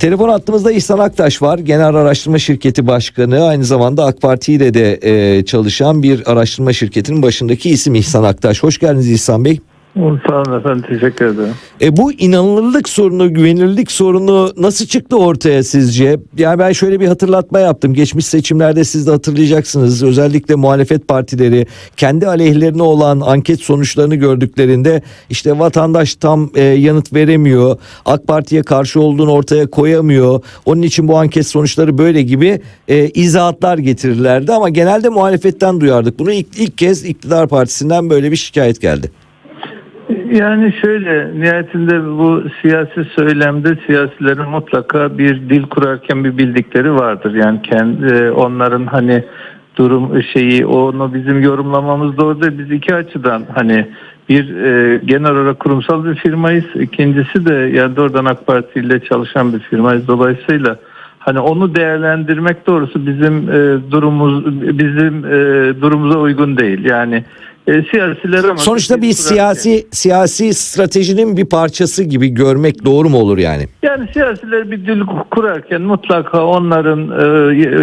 Telefon hattımızda İhsan Aktaş var. Genel Araştırma Şirketi Başkanı. Aynı zamanda AK Parti ile de e, çalışan bir araştırma şirketinin başındaki isim İhsan Aktaş. Hoş geldiniz İhsan Bey. Sağ olun efendim teşekkür ederim. E, bu inanılırlık sorunu, güvenilirlik sorunu nasıl çıktı ortaya sizce? Yani ben şöyle bir hatırlatma yaptım. Geçmiş seçimlerde siz de hatırlayacaksınız. Özellikle muhalefet partileri kendi aleyhlerine olan anket sonuçlarını gördüklerinde işte vatandaş tam e, yanıt veremiyor. AK Parti'ye karşı olduğunu ortaya koyamıyor. Onun için bu anket sonuçları böyle gibi e, izahatlar getirirlerdi ama genelde muhalefetten duyardık. Bunu ilk, ilk kez iktidar partisinden böyle bir şikayet geldi. Yani şöyle nihayetinde bu siyasi söylemde siyasilerin mutlaka bir dil kurarken bir bildikleri vardır. Yani kendi onların hani durum şeyi onu bizim yorumlamamız doğru değil. Biz iki açıdan hani bir e, genel olarak kurumsal bir firmayız. İkincisi de yani doğrudan AK Parti ile çalışan bir firmayız. Dolayısıyla hani onu değerlendirmek doğrusu bizim e, durumumuz bizim e, durumumuza uygun değil. Yani e, siyasiler ama Sonuçta bir siyasi siyasi stratejinin bir parçası gibi görmek doğru mu olur yani? Yani siyasiler bir dil kurarken mutlaka onların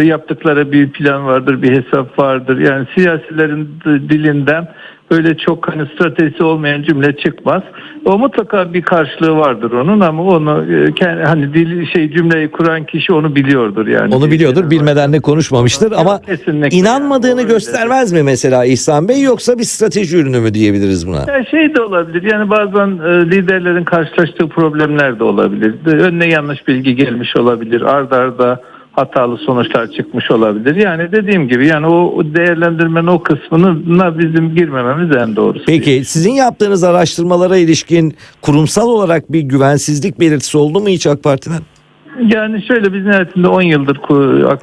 e, yaptıkları bir plan vardır, bir hesap vardır. Yani siyasilerin dilinden böyle çok hani stratejisi olmayan cümle çıkmaz. O mutlaka bir karşılığı vardır onun ama onu e, kendi, hani dil şey cümleyi kuran kişi onu biliyordur yani. Onu biliyordur, bilmeden de konuşmamıştır ama Kesinlikle. inanmadığını Yani göstermez mi mesela İhsan Bey yoksa bir strateji ürünü mü diyebiliriz buna? Ya şey de olabilir yani bazen e, liderlerin karşılaştığı problemler de olabilir. Önüne yanlış bilgi gelmiş olabilir. Arda arda hatalı sonuçlar çıkmış olabilir. Yani dediğim gibi yani o değerlendirmenin o kısmına bizim girmememiz en doğrusu. Peki sizin yaptığınız araştırmalara ilişkin kurumsal olarak bir güvensizlik belirtisi oldu mu hiç AK Parti'den? Yani şöyle biz nihayetinde 10 yıldır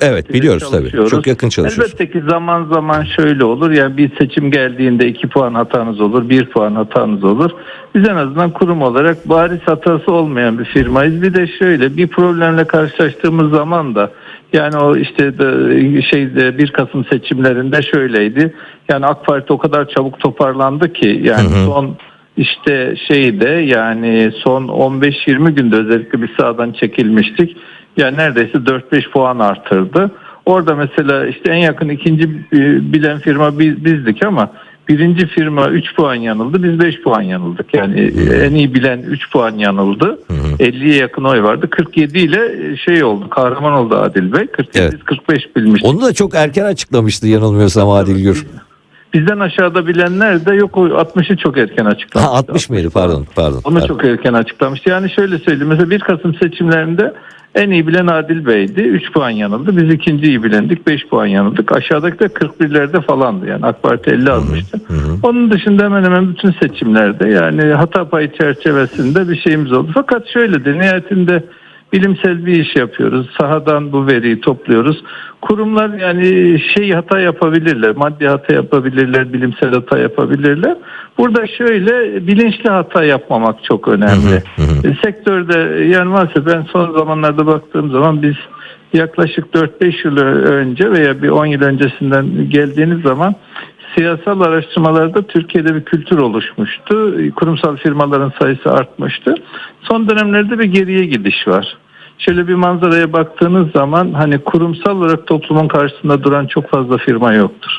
Evet, biliyoruz tabii. Çok yakın çalışıyoruz. Elbette ki zaman zaman şöyle olur. Yani bir seçim geldiğinde 2 puan hatanız olur, 1 puan hatanız olur. Biz en azından kurum olarak bariz hatası olmayan bir firmayız. Bir de şöyle bir problemle karşılaştığımız zaman da yani o işte de, şeyde 1 Kasım seçimlerinde şöyleydi. Yani AK Parti o kadar çabuk toparlandı ki yani Hı hı. son işte şeyde yani son 15-20 günde özellikle bir sahadan çekilmiştik. Yani neredeyse 4-5 puan artırdı. Orada mesela işte en yakın ikinci e, bilen firma biz, bizdik ama birinci firma 3 puan yanıldı. Biz 5 puan yanıldık. Yani en iyi bilen 3 puan yanıldı. 50'ye yakın oy vardı. 47 ile e, şey oldu. Kahraman oldu Adil Bey. 47 Evet. 45 bilmiştik. Onu da çok erken açıklamıştı yanılmıyorsam Adil Gür. Bizden aşağıda bilenler de yok o 60'ı çok erken Ha, açıklamıştı. 60 mıydı pardon pardon. Onu pardon. çok erken açıklamıştı. Yani şöyle söyleyeyim. Mesela 1 Kasım seçimlerinde en iyi bilen Adil Bey'di. 3 puan yanıldı. Biz ikinciyi bilendik. 5 puan yanıldık. Aşağıdaki de 41'lerde falandı. Yani AK Parti 50 almıştı. Onun dışında hemen hemen bütün seçimlerde yani hata payı çerçevesinde bir şeyimiz oldu. Fakat şöyle de nihayetinde bilimsel bir iş yapıyoruz. Sahadan bu veriyi topluyoruz. Kurumlar yani şey hata yapabilirler. Maddi hata yapabilirler, bilimsel hata yapabilirler. Burada şöyle bilinçli hata yapmamak çok önemli. E, Sektörde yani maalesef ben son zamanlarda baktığım zaman biz yaklaşık 4-5 yıl önce veya bir 10 yıl öncesinden geldiğiniz zaman siyasal araştırmalarda Türkiye'de bir kültür oluşmuştu. Kurumsal firmaların sayısı artmıştı. Son dönemlerde bir geriye gidiş var. Şöyle bir manzaraya baktığınız zaman hani kurumsal olarak toplumun karşısında duran çok fazla firma yoktur.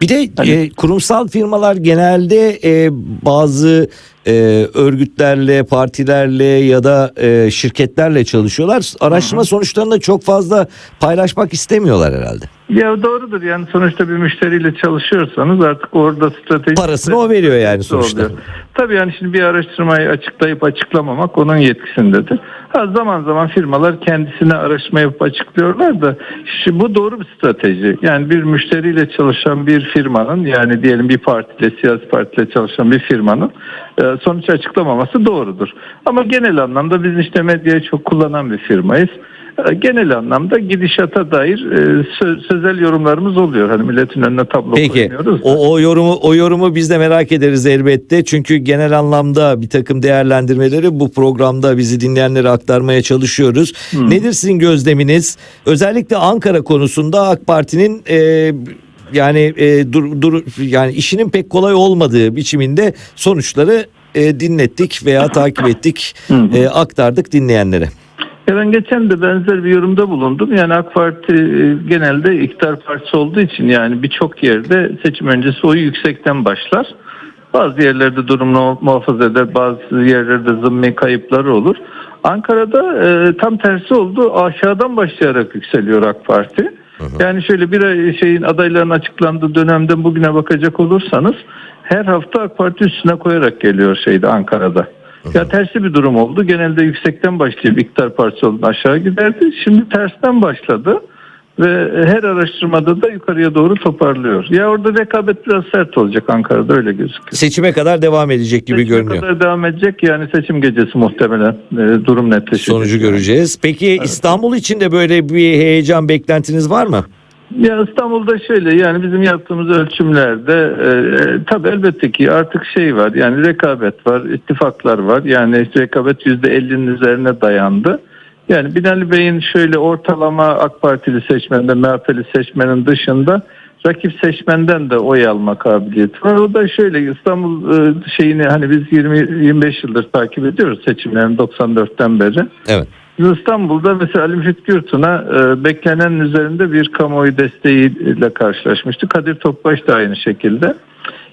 Bir de Hani- e, kurumsal firmalar genelde e, bazı e, örgütlerle, partilerle ya da e, şirketlerle çalışıyorlar. Araştırma sonuçlarını da çok fazla paylaşmak istemiyorlar herhalde. Ya doğrudur yani sonuçta bir müşteriyle çalışıyorsanız artık orada strateji Parasını o veriyor yani sonuçta. oluyor. Tabii yani şimdi bir araştırmayı açıklayıp açıklamamak onun yetkisindedir. Ha, zaman zaman firmalar kendisine araştırma yapıp açıklıyorlar da şimdi bu doğru bir strateji. Yani bir müşteriyle çalışan bir firmanın yani diyelim bir partiyle siyasi partiyle çalışan bir firmanın e, sonuç açıklamaması doğrudur. Ama genel anlamda biz işte medyayı çok kullanan bir firmayız. Genel anlamda gidişata dair e, sö- sözel yorumlarımız oluyor. Hani milletin önüne tablo Peki koymuyoruz. o, o yorumu o yorumu biz de merak ederiz elbette. Çünkü genel anlamda bir takım değerlendirmeleri bu programda bizi dinleyenlere aktarmaya çalışıyoruz. Nedir sizin gözleminiz? Özellikle Ankara konusunda AK Parti'nin e, yani e, dur, dur yani işinin pek kolay olmadığı biçiminde sonuçları e, dinlettik veya takip ettik, e, aktardık dinleyenlere. Ya ben geçen de benzer bir yorumda bulundum. Yani AK Parti e, genelde iktidar partisi olduğu için yani birçok yerde seçim öncesi oyu yüksekten başlar. Bazı yerlerde durumunu muhafaza eder, bazı yerlerde zımmi kayıpları olur. Ankara'da e, tam tersi oldu. Aşağıdan başlayarak yükseliyor AK Parti. Yani şöyle bir ay- şeyin adayların açıklandığı dönemden bugüne bakacak olursanız her hafta AK Parti üstüne koyarak geliyor şeyde Ankara'da. Ya tersi bir durum oldu. Genelde yüksekten başlayıp iktidar partisi olduğunda aşağı giderdi. Şimdi tersten başladı ve her araştırmada da yukarıya doğru toparlıyor. Ya orada rekabet biraz sert olacak Ankara'da öyle gözüküyor. Seçime kadar devam edecek gibi Seçime görünüyor. kadar devam edecek yani seçim gecesi muhtemelen e, durum netleşecek. Sonucu göreceğiz. Peki İstanbul için de böyle bir heyecan beklentiniz var mı? Ya İstanbul'da şöyle yani bizim yaptığımız ölçümlerde e, e, tabii elbette ki artık şey var yani rekabet var, ittifaklar var. Yani rekabet %50'nin üzerine dayandı. Yani Binali Bey'in şöyle ortalama AK Partili seçmenden, MHP'li seçmenin dışında rakip seçmenden de oy alma kabiliyeti var. O da şöyle İstanbul e, şeyini hani biz 20-25 yıldır takip ediyoruz seçimlerini 94'ten beri. Evet. İstanbul'da mesela Ali Müfit Gürtun'a e, beklenenin üzerinde bir kamuoyu desteğiyle karşılaşmıştı. Kadir Topbaş da aynı şekilde.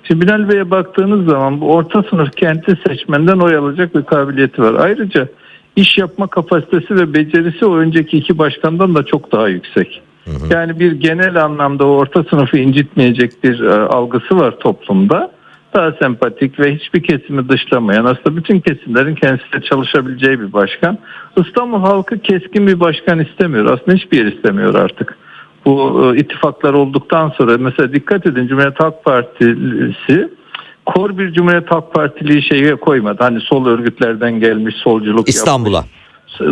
Şimdi Binali Bey'e baktığınız zaman bu orta sınıf kenti seçmenden oy alacak bir kabiliyeti var. Ayrıca iş yapma kapasitesi ve becerisi o önceki iki başkandan da çok daha yüksek. Yani bir genel anlamda o orta sınıfı incitmeyecek bir e, algısı var toplumda. Daha sempatik ve hiçbir kesimi dışlamayan aslında bütün kesimlerin kendisiyle çalışabileceği bir başkan. İstanbul halkı keskin bir başkan istemiyor. Aslında hiçbir yer istemiyor artık. Bu e, ittifaklar olduktan sonra mesela dikkat edin Cumhuriyet Halk Partisi kor bir Cumhuriyet Halk Partiliği şeye koymadı. Hani sol örgütlerden gelmiş solculuk İstanbul'a. yapmış.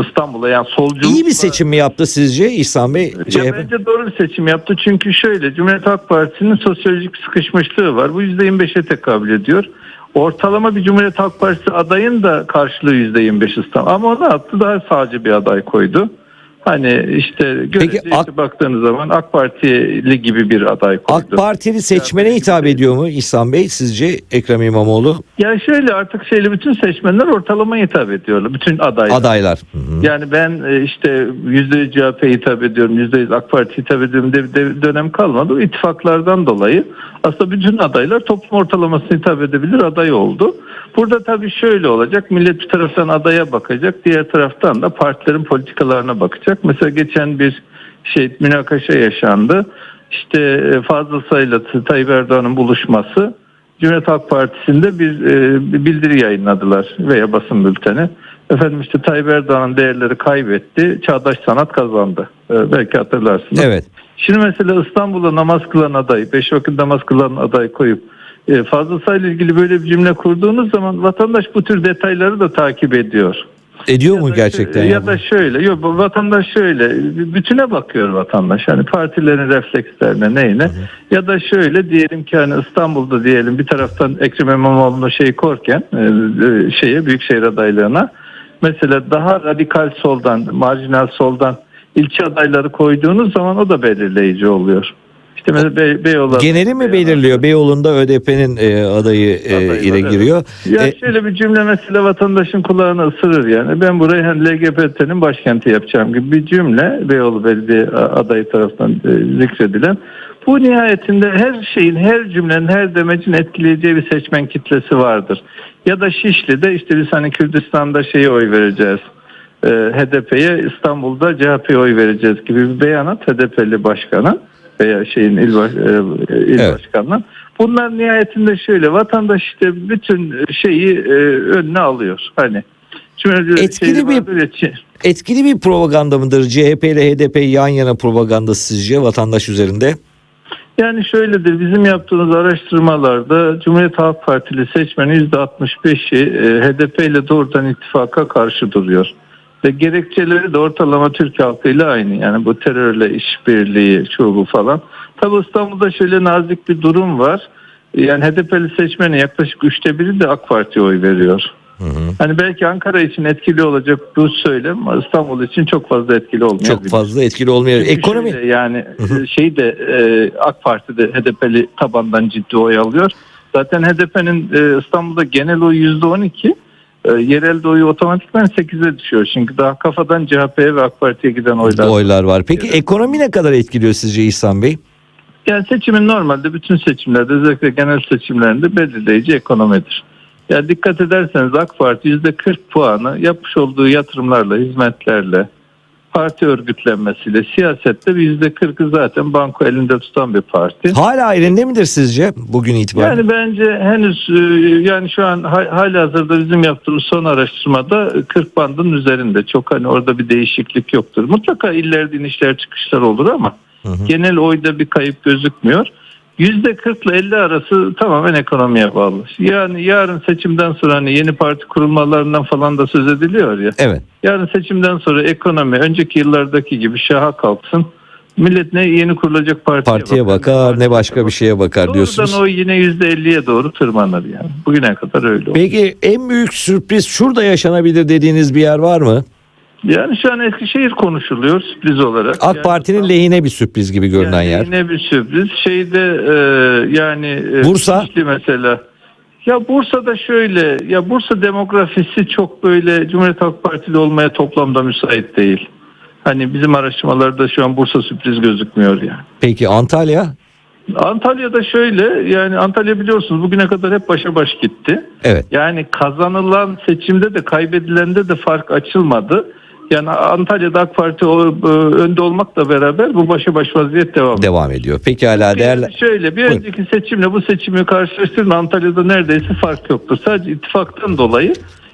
İstanbul'a yani solculuk İyi bir seçim mi yaptı sizce İhsan Bey? ya bence doğru bir seçim yaptı. Çünkü şöyle Cumhuriyet Halk Partisi'nin sosyolojik sıkışmışlığı var. Bu %25'e tekabül ediyor. Ortalama bir Cumhuriyet Halk Partisi adayın da karşılığı %25 İstanbul. Ama ona attı daha sağcı bir aday koydu. Hani işte Peki, AK- işte baktığınız zaman AK Partili gibi bir aday koydu. AK Partili seçmene hitap ediyor mu İhsan Bey sizce Ekrem İmamoğlu? Ya şöyle artık şeyle bütün seçmenler ortalama hitap ediyorlar. Bütün adaylar. Adaylar. Hı hı. Yani ben e, işte yüzde CHP'ye hitap ediyorum, yüzde yüz AK Parti hitap ediyorum bir de- dönem kalmadı. İttifaklardan dolayı aslında bütün adaylar toplum ortalamasına hitap edebilir aday oldu. Burada tabii şöyle olacak. Millet bir taraftan adaya bakacak, diğer taraftan da partilerin politikalarına bakacak. Mesela geçen bir şey münakaşa yaşandı. İşte e, Fazıl Say'la Tayyip Erdoğan'ın buluşması Cumhuriyet Halk Partisi'nde bir, e, bir bildiri yayınladılar veya basın bülteni. Efendim işte Tayyip Erdoğan'ın değerleri kaybetti, çağdaş sanat kazandı. E, belki hatırlarsınız. Evet. Şimdi mesela İstanbul'da namaz kılan aday, beş vakit namaz kılan aday koyup Fazıl Say'la ilgili böyle bir cümle kurduğunuz zaman vatandaş bu tür detayları da takip ediyor. Ediyor Ya mu gerçekten? ya Ya da şöyle, yok vatandaş şöyle, bütüne bakıyor vatandaş. Hani partilerin reflekslerine neyine. Ya da şöyle diyelim ki hani İstanbul'da diyelim bir taraftan Ekrem İmamoğlu'na şey korken e, e, şeye büyükşehir adaylığına mesela daha radikal soldan, marjinal soldan ilçe adayları koyduğunuz zaman o da belirleyici oluyor. İşte Bey, Beyoğlu Geneli mi belirliyor? Beyoğlu'nda ÖDP'nin e, adayı e, Adaylar, ile evet. giriyor. Ya E, şöyle bir cümle mesela vatandaşın kulağını ısırır yani. Ben burayı hani LGBT'nin başkenti yapacağım gibi bir cümle Beyoğlu Belediye adayı tarafından e, zikredilen. Bu nihayetinde her şeyin, her cümlenin, her demecin etkileyeceği bir seçmen kitlesi vardır. Ya da Şişli'de işte biz hani Kürdistan'da şeye oy vereceğiz. E, HDP'ye İstanbul'da CHP'ye oy vereceğiz gibi bir beyanat HDP'li başkanın veya şeyin il, baş- e, il Evet. başkanının. Bunlar nihayetinde şöyle vatandaş işte bütün şeyi e, önüne alıyor. Hani Şimdi Etkili bir- Çin- etkili bir propaganda mıdır? CHP ile HDP yan yana propaganda sizce vatandaş üzerinde? Yani şöyledir bizim yaptığımız araştırmalarda Cumhuriyet Halk Partili seçmenin %65'i e, HDP ile doğrudan ittifaka karşı duruyor. Ve gerekçeleri de ortalama Türk halkıyla aynı. Yani bu terörle işbirliği, şu bu falan. Tabi İstanbul'da şöyle nazik bir durum var. Yani HDP'li seçmenin yaklaşık üçte biri de AK Parti'ye oy veriyor. Hani belki Ankara için etkili olacak bu söylem İstanbul için çok fazla etkili olmuyor. Çok fazla etkili olmuyor. Çünkü Ekonomi şöyle yani e, şey de e, AK Parti'de HDP'li tabandan ciddi oy alıyor. Zaten HDP'nin e, İstanbul'da genel on iki e, yerelde oyu otomatikman 8'e düşüyor. Çünkü daha kafadan CHP'ye ve AK Parti'ye giden oylar. Oylar var. Peki ekonomi ne kadar etkiliyor sizce İhsan Bey? Yani seçimin normalde bütün seçimlerde özellikle genel seçimlerinde belirleyici ekonomidir. Yani dikkat ederseniz AK Parti %40 puanı yapmış olduğu yatırımlarla, hizmetlerle, parti örgütlenmesiyle, siyasette %40'ı zaten banko elinde tutan bir parti. Hala elinde midir sizce bugün itibariyle? Yani bence henüz e, yani şu an ha- hali hazırda bizim yaptığımız son araştırmada 40 bandın üzerinde. Çok hani orada bir değişiklik yoktur. Mutlaka illerde inişler çıkışlar olur ama genel oyda bir kayıp gözükmüyor. %40 ile 50 arası tamamen ekonomiye bağlı. Yani yarın seçimden sonra hani yeni parti kurulmalarından falan da söz ediliyor ya. Evet. Yarın seçimden sonra ekonomi önceki yıllardaki gibi şaha kalksın. Millet ne yeni kurulacak partiye, Partiye bakar ne başka bir şeye bakar diyorsunuz. Doğrudan o yine %50'ye doğru tırmanır yani. Bugüne kadar öyle oldu. Peki en büyük sürpriz şurada yaşanabilir dediğiniz bir yer var mı? Yani şu an Eskişehir konuşuluyor sürpriz olarak. AK Yani- Parti'nin lehine bir sürpriz gibi görünen yani yer. Yine bir sürpriz. Şeyde e, yani e, Bursa? Şişli mesela. Ya Bursa'da şöyle ya Bursa demografisi çok böyle Cumhuriyet Halk Partili olmaya toplamda müsait değil. Hani bizim araştırmalarda şu an Bursa sürpriz gözükmüyor yani. Peki Antalya? Antalya'da şöyle yani Antalya biliyorsunuz bugüne kadar hep başa baş gitti. Evet. Yani kazanılan seçimde de kaybedilende de fark açılmadı. Yani Antalya'da AK Parti o, e, önde olmakla beraber bu başa baş vaziyet devam ediyor. Devam ediyor. Peki hala değerli... Şöyle bir Buyurun. önceki seçimle bu seçimi karşılaştırın Antalya'da neredeyse fark yoktur. Sadece ittifaktan dolayı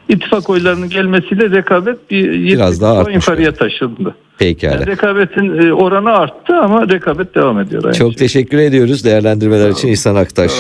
ittifak oylarının gelmesiyle rekabet bir 20 Biraz daha artmış. yukarıya taşındı. Pekala. Yani rekabetin e, oranı arttı ama rekabet devam ediyor. aynı Çok şekilde. teşekkür ediyoruz değerlendirmeler için İhsan Aktaş.